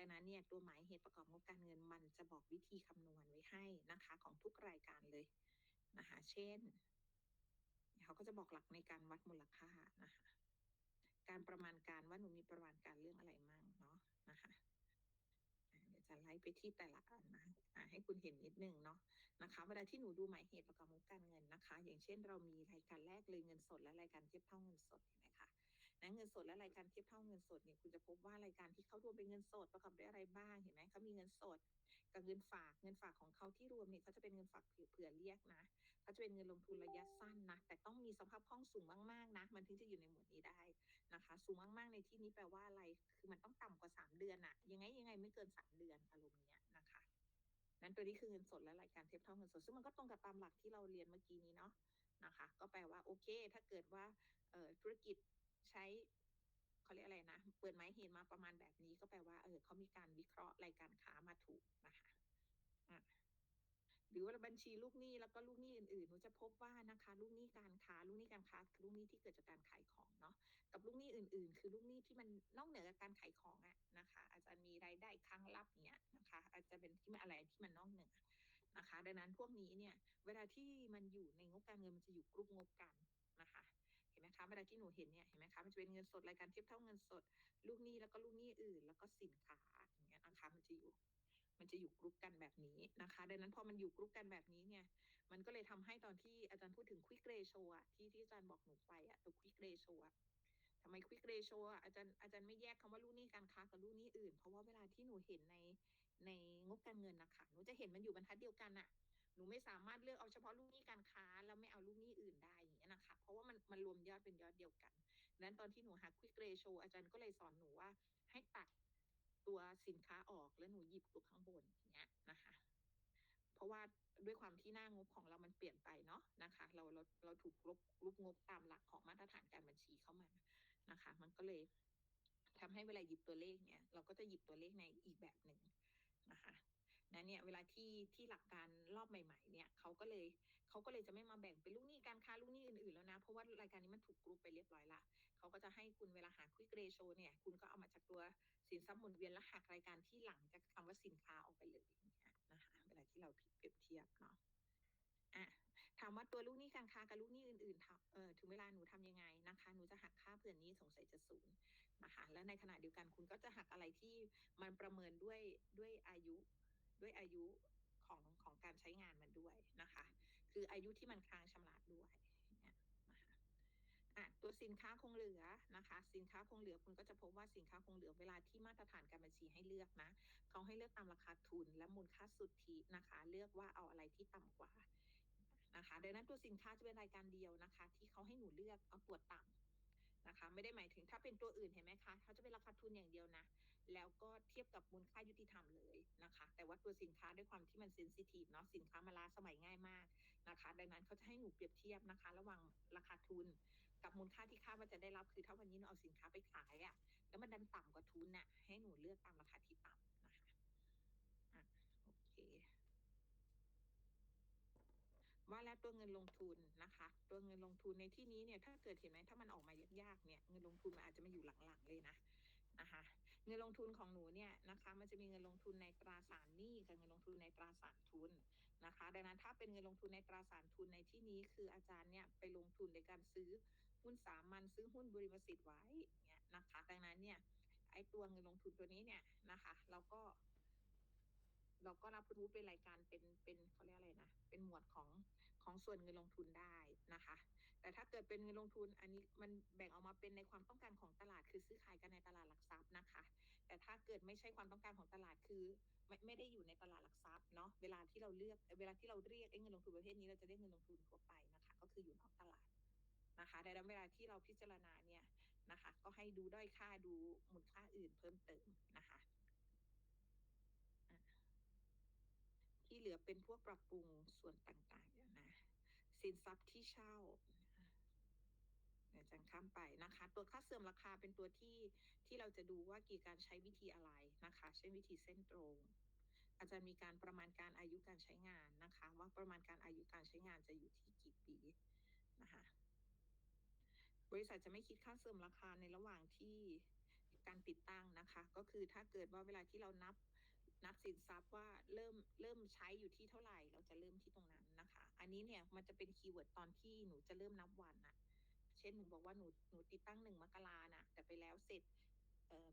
ดังนั้นเนี่ยตัวหมายเหตุประกอบงบการเงินมันจะบอกวิธีคำนวณไว้ให้นะคะของทุกรายการเลยนะคะ เช่นเขาก็จะบอกหลักในการวัดมูลค่านะคะ การประมาณการว่าหนูมีประมาณการเรื่องอะไรมั่งเนาะนะคะเดี๋ยวจะไล่ไปที่แต่ละอันนะอ่าให้คุณเห็นนิดนึงเนาะนะคะเวลาที่หนูดูหมายเหตุประกอบงบการเงินนะคะ อย่างเช่นเรามีรายการแรกเลยเงินสดและรายการเทียบเท่าเงินสดเห็นไหมคะ นะเงินสดและรายการเทียบเท่าเงินสดเนี่ยคุณจะพบว่ารายการที่เขารวมเป็นเงินสดประกอบด้วยอะไรบ้างเห็นไหมเขามีเงินสดกับเงินฝากเงินฝากของเขาที่รวมเนี่ยเขาจะเป็นเงินฝากเผื่อเรียกนะเขาจะเป็นเงินลงทุนระยะสั้นนะแต่ต้องมีสภาพคล่องสูงมากๆนะมันถึงจะอยู่ในหมวดนี้ได้นะคะ สูงมากๆในที่นี้แปลว่าอะไรคือมันต้องต่ำกว่าสามเดือนอะยังไงยังไงไม่เกินสามเดือนอารมณ์เนี้ยนะคะนั้นตัวนี้คือเงินสดและรายการเทียบเท่าเงินสดซึ่งมันก็ตรงกับตามหลักที่เราเรียนเมื่อกี้นี้เนาะนะคะ ก็แปลว่าโอเค ถ้าเกิดว่าธุรกิจ ใช้เขาเรียกอะไรนะเปิดไม้เหตุมาประมาณแบบนี้ก็แปลว่าเออเขามีการวิเคราะห์รายการค้ามาถูกนะคะหรือว่าบัญชีลูกหนี้แล้วก็ลูกหนี้อื่นๆหนูจะพบว่านะคะลูกหนี้การค้าลูกหนี้การค้าคือลูกหนี้ที่เกิดจากการขายของเนาะกับลูกหนี้อื่น ๆ คือลูกหนี้ที่มันนอกเหนือจากการขายของอะนะคะ อาจจะมีรายได้ค้างลับเนี้ยนะคะ อาจจะเป็นที่มันอะไรที่มันนอกเหนือนะคะ ดังนั้นพวกนี้เนี่ย เวลาที่มันอยู่ในงบการเงินมันจะอยู่กรุ๊ปงบกัน เวลาที่หนูเห็นเนี่ยเห็นไหมคะมันจะเป็นเงินสดรายการเทียบเท่าเงินสด ลูกหนี้แล้วก็ลูกหนี้อื่น แล้วก็สินค้าอย่างเงี้ยนะคะมันจะอยู่มันจะอยู่กรุ๊ปกันแบบนี้นะคะ ดังนั้นพอมันอยู่กรุ๊ปกันแบบนี้เนี่ย มันก็เลยทำให้ตอนที่อาจารย์พูดถึง quick ratio อะที่ที่อาจารย์บอกหนูไปอะตัว quick ratio อะทำไม quick ratio อะอาจารย์อาจารย์ไม่แยกคำว่าลูกหนี้การค้ากับลูกหนี้อื่น เพราะว่าเวลาที่หนูเห็นในในงบการเงินนะคะหนูจะเห็นมันอยู่บรรทัดเดียวกันอะ หนูไม่สามารถเลือกเอาเฉพาะลูกหนี้การค้า แล้วไม่เอาลูกหนี้อื่นได้อย่างเงี้ยนะคะ เพราะว่ามันมันรวมยอดเป็นยอดเดียวกันดังนั้นตอนที่หนูหา quick ratio อาจารย์ก็เลยสอนหนูว่าให้ตัดตัวสินค้าออกแล้วหนูหยิบตัวข้างบนอย่างเงี้ยนะคะ เพราะว่าด้วยความที่หน้างบของเรามันเปลี่ยนไปเนาะนะคะ เราเราเราถูกลบรูปงบตามหลักของมาตรฐานการบัญชีเข้ามานะคะ มันก็เลยทำให้เวลาหยิบตัวเลขเนี่ย เราก็จะหยิบตัวเลขในอีกแบบหนึ่งนะคะ นั้นเนี่ยเวลาที่ที่หลักการรอบใหม่ ๆ เนี่ยเขาก็เลยเขาก็เลยจะไม่มาแบ่งเป็นลูกหนี้การค้าลูกหนี้อื่นๆแล้วนะ เพราะว่ารายการนี้มันถูกกรุ๊ปไปเรียบร้อยละเขาก็จะให้คุณเวลาหา quick ratio เนี่ยคุณก็เอามาจากตัวสินทรัพย์หมุนเวียนแล้วหักรายการที่หลังจากคำว่าสินค้าออกไปเลยอย่างเงี้ยนะคะเวลาที่เราเปรียบเทียบเนาะอะถามว่าตัวลูกหนี้การค้ากับลูกหนี้อื่นๆทำเออถึงเวลาหนูทำยังไงนะคะ หนูจะหักค่าเผื่อนนี้สงสัยจะศูนย์นะคะ และในขณะเดียวกันคุณก็จะหักอะไรที่มันประเมินด้วยด้วยอายุ ด้วยอายุของของการใช้งานมันด้วยนะคะ คืออายุที่มันค้างชำระด้วยเนี่ยนะคะตัวสินค้าคงเหลือนะคะ สินค้าคงเหลือคุณก็จะพบว่าสินค้าคงเหลือเวลาที่มาตรฐานการบัญชีให้เลือกนะเขาให้เลือกตามราคาทุนและมูลค่าสุทธินะคะ เลือกว่าเอาอะไรที่ต่ำกว่านะคะดังนั้นตัวสินค้าจะเป็นรายการเดียวนะคะ ที่เขาให้หนูเลือกเอาตัวต่ำนะคะ ไม่ได้หมายถึงถ้าเป็นตัวอื่นเห็นไหมคะเขาจะเป็นราคาทุนอย่างเดียวนะ แล้วก็เทียบกับมูลค่ายุติธรรมเลยนะคะ แต่ว่าตัวสินค้าด้วยความที่มันเซนซิทีฟเนาะสินค้ามาล้าสมัยง่ายมากนะคะ ดังนั้นเขาจะให้หนูเปรียบเทียบนะคะ ระหว่างราคาทุน กับมูลค่าที่คาดว่าจะได้รับคือถ้าวันนี้หนูเอาสินค้าไปขายอะ่ะแล้วมันดันต่ำกว่าทุนน่ะให้หนูเลือกตามราคาที่ต่ำนะคะอะโอเคว่าแล้วตัวเงินลงทุนนะคะ ตัวเงินลงทุนในที่นี้เนี่ยถ้าเกิดเห็นไหมถ้ามันออกมายากๆเนี่ยเงินลงทุนมันอาจจะมาอยู่หลังๆเลยนะนะคะ งินลงทุนของหนูเนี่ยนะคะ มันจะมีเงินลงทุนในตราสารหนี้กับเงินลงทุนในตราสารทุนนะคะ ดังนั้นถ้าเป็นเงินลงทุนในตราสารทุนในที่นี้คืออาจารย์เนี่ยไปลงทุนในการซื้อหุ้นสามัญซื้อหุ้นบริมสิทธิ์ไว้เนี่ยนะคะ ดังนั้นเนี่ยไอ้ตัวเงินลงทุนตัวนี้เนี่ยนะคะเราก็ เราก็รับรู้เป็นรายการเป็นเป็นเขาเรียกอะไรนะเป็นหมวดของของส่วนเงินลงทุนได้นะคะ แต่ถ้าเกิดเป็นเงินลงทุนอันนี้มันแบ่งออกมาเป็นในความต้องการของตลาดคือซื้อขายกันในตลาดหลักทรัพย์นะคะ แต่ถ้าเกิดไม่ใช่ความต้องการของตลาดคือไม่ไม่ได้อยู่ในตลาดหลักทรัพย์เนาะเวลาที่เราเลือกเวลาที่เราเรียกเงินลงทุนประเภทนี้เราจะเรียกเงินลงทุนทั่วไปนะคะ ก็คืออยู่นอกตลาดนะคะดังนั้นเวลาที่เราพิจารณาเนี่ยนะคะ ก็ให้ดูด้อยค่าดูมูลค่าอื่นเพิ่มเติมนะคะที่เหลือเป็นพวกปรับปรุงส่วนต่างๆนะสินทรัพย์ที่เช่า จังข้ามไปนะคะ ตัวค่าเสื่อมราคาเป็นตัวที่ที่เราจะดูว่ากี่การใช้วิธีอะไรนะคะ เช่นวิธีเส้นตรง อาจารย์มีการประมาณการอายุการใช้งานนะคะ ว่าประมาณการอายุการใช้งานจะอยู่ที่กี่ปีนะคะบริษัทจะไม่คิดค่าเสื่อมราคาในระหว่างที่การติดตั้งนะคะ ก็คือถ้าเกิดว่าเวลาที่เรานับนับสินทรัพย์ว่าเริ่มเริ่มใช้อยู่ที่เท่าไหร่ เราจะเริ่มที่ตรงนั้นนะคะ อันนี้เนี่ยมันจะเป็นคีย์เวิร์ดตอนที่หนูจะเริ่มนับวันนะ เช่นหนูบอกว่าหนูหนูติดตั้งหนึ่งมกราน่ะแต่ไปแล้วเสร็จ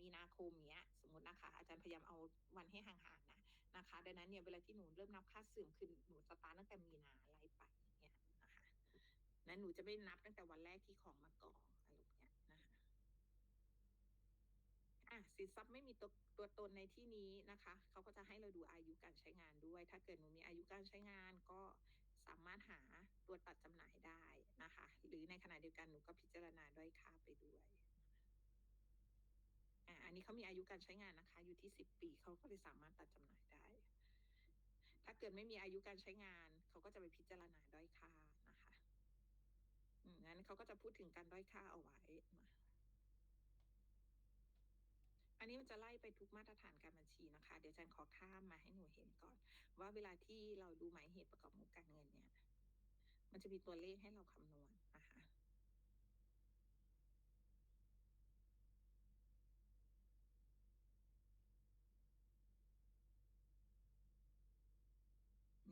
มีนาคมเนี้ย สมมตินะคะ อาจารย์พยายามเอาวันให้ห่างๆนะนะคะ ดังนั้นเนี่ยเวลาที่หนูเริ่มนับค่าเสื่อมคือหนูสตาร์ตั้งแต่มีนาไล่ไปอย่างเงี้ยนะคะนั้นหนูจะไม่นับตั้งแต่วันแรกที่ของมากองอะไรแบบเนี้ยนะคะอะสินทรัพย์ไม่มีตัวตัวตนในที่นี้นะคะเขาก็จะให้เราดูอายุการใช้งานด้วย ถ้าเกิดหนูมีอายุการใช้งานก็สามารถหาตัวตัดจำหน่ายได้ นะคะ หรือในขณะเดียวกันหนูก็พิจารณาด้อยค่าไปด้วยอันนี้เขามีอายุการใช้งานนะคะ อยู่ที่สิบปีเขาก็เลยสามารถตัดจำหน่ายได้ ถ้าเกิดไม่มีอายุการใช้งาน เขาก็จะไปพิจารณาด้อยค่านะคะงั้นเขาก็จะพูดถึงการด้อยค่าเอาไว้ อันนี้มันจะไล่ไปทุกมาตรฐานการบัญชีนะคะ เดี๋ยวอาจารย์ขอข้ามมาให้หนูเห็นก่อน ว่าเวลาที่เราดูหมายเหตุประกอบงบการเงินเนี่ย มันจะมีตัวเลขให้เราคำนวณนะคะ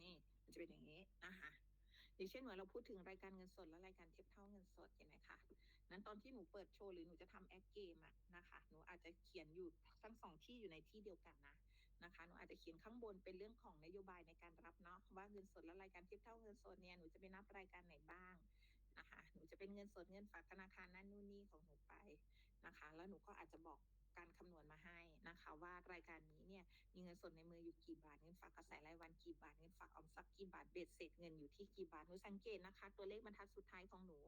นี่มันจะเป็นอย่างนี้นะคะอย่างเช่นเหมือนเราพูดถึงรายการเงินสดและรายการเทียบเท่าเงินสดเห็นไหมคะนั้นตอนที่หนูเปิดโชว์หรือหนูจะทำแอคเกมอะนะคะ หนูอาจจะเขียนอยู่ทั้งสองที่อยู่ในที่เดียวกันนะ นะคะหนูอาจจะเขียนข้างบนเป็นเรื่องของนโยบายในการรับเนาะว่าเงินสดและรายการเทียบเท่าเงินสดเนี่ยหนูจะไปนับรายการไหนบ้างนะคะหนูจะเป็นเงินสดเงินฝากธนาคารนั่นนู่นนี่ของหนูไปนะคะ แล้วหนูก็อาจจะบอกการคำนวณมาให้นะคะว่ารายการนี้เนี่ยมีเงินสดในมืออยู่กี่บาทเงินฝากกระแสรายวันกี่บาทเงินฝากออมทรัพย์กี่บาทเบ็ดเสร็จเงินอยู่ที่กี่บาทหนูสังเกตนะคะ ตัวเลขบรรทัดสุดท้ายของหนู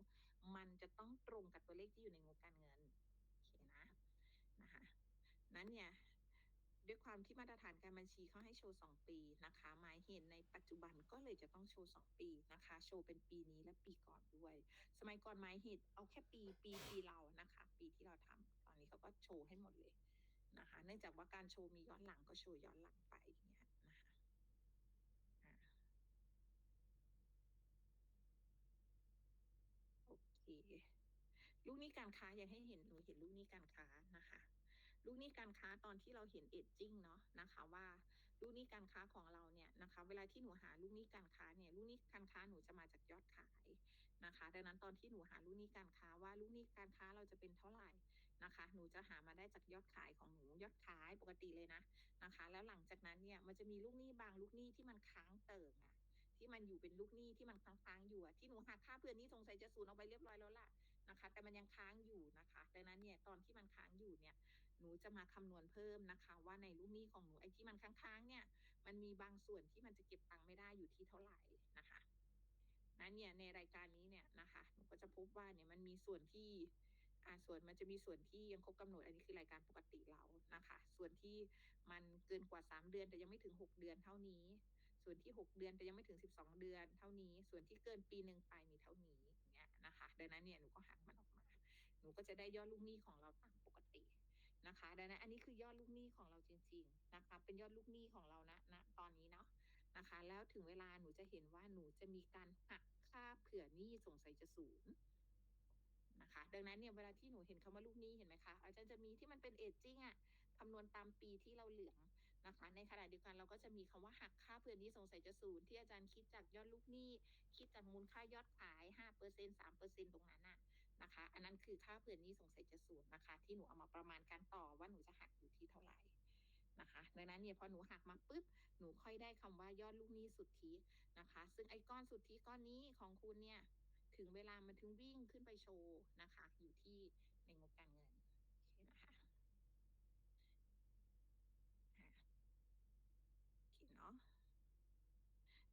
มันจะต้องตรงกับตัวเลขที่อยู่ในงบการเงินโอเคนะนะคะนั้นเนี่ย ด้วยความที่มาตรฐานการบัญชีเขาให้โชว์สองปีนะคะ หมายเหตุในปัจจุบันก็เลยจะต้องโชว์สองปีนะคะ โชว์เป็นปีนี้และปีก่อนด้วย สมัยก่อนหมายเหตุเอาแค่ปีปีปีเรานะคะ ปีที่เราทำตอนนี้เขาก็โชว์ให้หมดเลยนะคะ เนื่องจากว่าการโชว์มีย้อนหลังก็โชว์ย้อนหลังไปอย่างเงี้ยนะคะโอเค ลูกนี้การค้าอยากให้เห็นหนูเห็นลูกนี้การค้านะคะ ลูกหนี้การค้าตอนที่เราเห็นเอจจิ้งเนาะนะคะว่าลูกหนี้การค้าของเราเนี่ยนะคะเวลาที่หนูหาลูกหนี้การค้าเนี่ยลูกหนี้การค้าหนูจะมาจากยอดขายนะคะ ดังนั้นตอนที่หนูหาลูกหนี้การค้าว่าลูกหนี้การค้าเราจะเป็นเท่าไหร่นะคะ หนูจะหามาได้จากยอดขายของหนูยอดขายปกติเลยนะนะคะ แล้วหลังจากนั้นเนี่ยมันจะมีลูกหนี้บางลูกหนี้ที่มันค้างเติ่งอะที่มันอยู่เป็นลูกหนี้ที่มันค้างๆอยู่ที่หนูหักค่าเพื่อนนี้สงสัยจะศูนย์เอาไปเรียบร้อยแล้วล่ะนะคะ แต่มันยังค้างอยู่นะคะ ดังนั้นเนี่ยตอนที่มันค้างอยู่เนี่ย หนูจะมาคำนวณเพิ่มนะคะ ว่าในลูกหนี้ของหนูไอ้ที่มันค้างๆเนี่ย มันมีบางส่วนที่มันจะเก็บตังค์ไม่ได้อยู่ที่เท่าไหร่นะคะนั้นเนี่ยในรายการนี้เนี่ยนะคะหนูก็จะพบว่าเนี่ยมันมีส่วนที่อ่าส่วนมันจะมีส่วนที่ยังครบกำหนดอันนี้คือรายการปกติเรานะคะ ส่วนที่มันเกินกว่าสามเดือนแต่ยังไม่ถึงหกเดือนเท่านี้ ส่วนที่ 6 เดือนแต่ยังไม่ถึง 12 เดือนเท่านี้ ส่วนที่เกินปีหนึ่งไปมีเท่านี้อย่างเงี้ยนะคะ ดังนั้นเนี่ยหนูก็หักมันออกมา หนูก็จะได้ยอดลูกหนี้ของเราตามปกติ นะคะ ดังนั้นอันนี้คือยอดลูกหนี้ของเราจริง ๆนะคะ เป็นยอดลูกหนี้ของเรานะณตอนนี้เนาะนะคะ แล้วถึงเวลาหนูจะเห็นว่าหนูจะมีการหักค่าเผื่อหนี้สงสัยจะศูนย์นะคะ ดังนั้นเนี่ยเวลาที่หนูเห็นคำว่าลูกหนี้เห็นไหมคะอาจารย์จะมีที่มันเป็นเอจจิ้งอะคำนวณตามปีที่เราเหลืองนะคะ ในขณะเดียวกันเราก็จะมีคำว่าหักค่าเพื่อนหนี้สงสัยจะศูนย์ที่อาจารย์คิดจากยอดลูกหนี้ คิดจากมูลค่ายอดขายห้าเปอร์เซ็นสามเปอร์เซ็นตรงนั้นน่ะ นะคะ อันนั้นคือค่าเพื่อนนี้สงสัยจะสูญนะคะ ที่หนูเอามาประมาณการต่อว่าหนูจะหักอยู่ที่เท่าไหร่นะคะดังนั้นเนี่ยพอหนูหักมาปุ๊บ หนูค่อยได้คำว่ายอดลูกหนี้สุทธินะคะ ซึ่งไอ้ก้อนสุทธิก้อนนี้ของคุณเนี่ย ถึงเวลามันถึงวิ่งขึ้นไปโชว์นะคะ อยู่ที่ในงบการเงินโอเคนะคะ โอเคเนาะ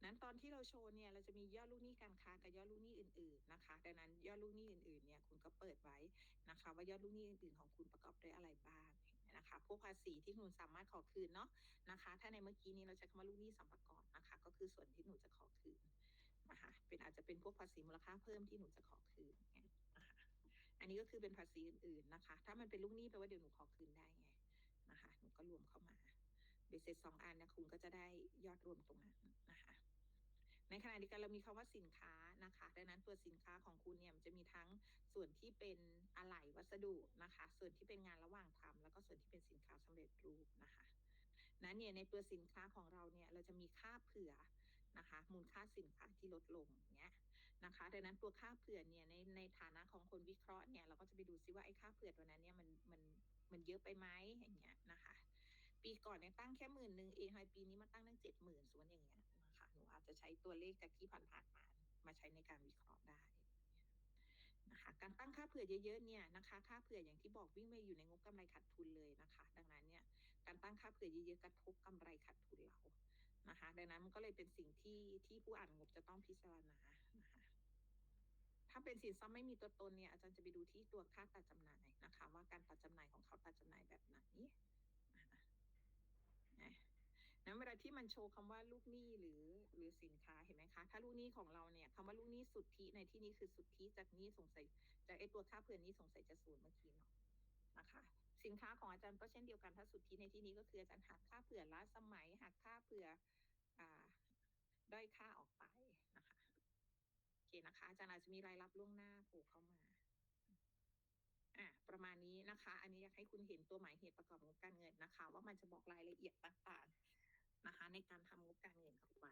นั้น ตอนที่เราโชว์เนี่ยเราจะมียอดลูกหนี้การค้ากับยอดลูกหนี้อื่นๆนะคะ ดังนั้นยอดลูกหนี้อื่นๆเนี่ยคุณก็เปิดไว้นะคะ ว่ายอดลูกหนี้อื่นๆของคุณประกอบด้วยอะไรบ้างนะคะ พวกภาษีที่คุณสามารถขอคืนเนาะนะคะ ถ้าในเมื่อกี้นี้เราใช้คำว่าลูกหนี้สัมปกรนะคะ ก็คือส่วนที่หนูจะขอคืนนะคะเป็นอาจจะเป็นพวกภาษีมูลค่าเพิ่มที่หนูจะขอคืนนี่ยนะคะอันนี้ก็คือเป็นภาษีอื่นๆนะคะ ถ้ามันเป็นลูกหนี้แปลว่าเดี๋ยวหนูขอคืนได้ไงนะคะหนูก็รวมเข้ามาเบสเสร็จสองอันนะคุณก็จะได้ยอดรวมตรงนั้น ในขณะเดียวกันเรามีคำว่าสินค้านะคะ ดังนั้นตัวสินค้าของคุณเนี่ยมันจะมีทั้งส่วนที่เป็นอะไหล่วัสดุนะคะ ส่วนที่เป็นงานระหว่างทำแล้วก็ส่วนที่เป็นสินค้าสำเร็จรูปนะคะนั้นเนี่ยในตัวสินค้าของเราเนี่ยเราจะมีค่าเผื่อนะคะ มูลค่าสินค้าที่ลดลงเงี้ยนะคะดังนั้นตัวค่าเผื่อเนี่ยในในฐานะของคนวิเคราะห์เนี่ยเราก็จะไปดูซิว่าไอ้ค่าเผื่อตัวนั้นเนี่ยมันมันมันเยอะไปไหมอย่างเงี้ยนะคะ ปีก่อนเนี่ยตั้งแค่หมื่นหนึ่งเองทำไมปีนี้มาตั้งตั้งเจ็ดหมื่นส่วนอย่างเงี้ย อาจจะใช้ตัวเลขจากที่ผ่านๆมา มาใช้ในการวิเคราะห์ได้นะคะการตั้งค่าเผื่อเยอะๆเนี่ยนะคะค่าเผื่ออย่างที่บอกวิ่งไปอยู่ในงบกำไรขาดทุนเลยนะคะ ดังนั้นเนี่ยการตั้งค่าเผื่อเยอะๆกระทบกำไรขาดทุนเรานะคะ ดังนั้นมันก็เลยเป็นสิ่งที่ที่ผู้อ่านงบจะต้องพิจารณานะคะถ้าเป็นสินทรัพย์ไม่มีตัวตนเนี่ยอาจารย์จะไปดูที่ตัวค่าตัดจำหน่ายนะคะ ว่าการตัดจำหน่ายของเขาตัดจำหน่ายแบบไหน นั้นเวลาที่มันโชว์คำว่าลูกหนี้หรือหรือสินค้าเห็นไหมคะ ถ้าลูกหนี้ของเราเนี่ยคำว่าลูกหนี้สุทธิในที่นี้คือสุทธิจากนี้สงสัยจากไอตัวค่าเผื่อหนี้สงสัยจะศูนย์เมื่อกี้เนาะนะคะสินค้าของอาจารย์ก็เช่นเดียวกันถ้าสุทธิในที่นี้ก็คืออาจารย์หักค่าเผื่อล้าสมัยหักค่าเผื่ออ่าด้อยค่าออกไปนะคะโอเคนะคะ อาจารย์อาจจะมีรายรับล่วงหน้าผล่เข้ามาอะประมาณนี้นะคะ อันนี้อยากให้คุณเห็นตัวหมายเหตุประกอบงการเงินนะคะ ว่ามันจะบอกรายละเอียดต่างๆ นะคะในการทำงบการเงินออกไป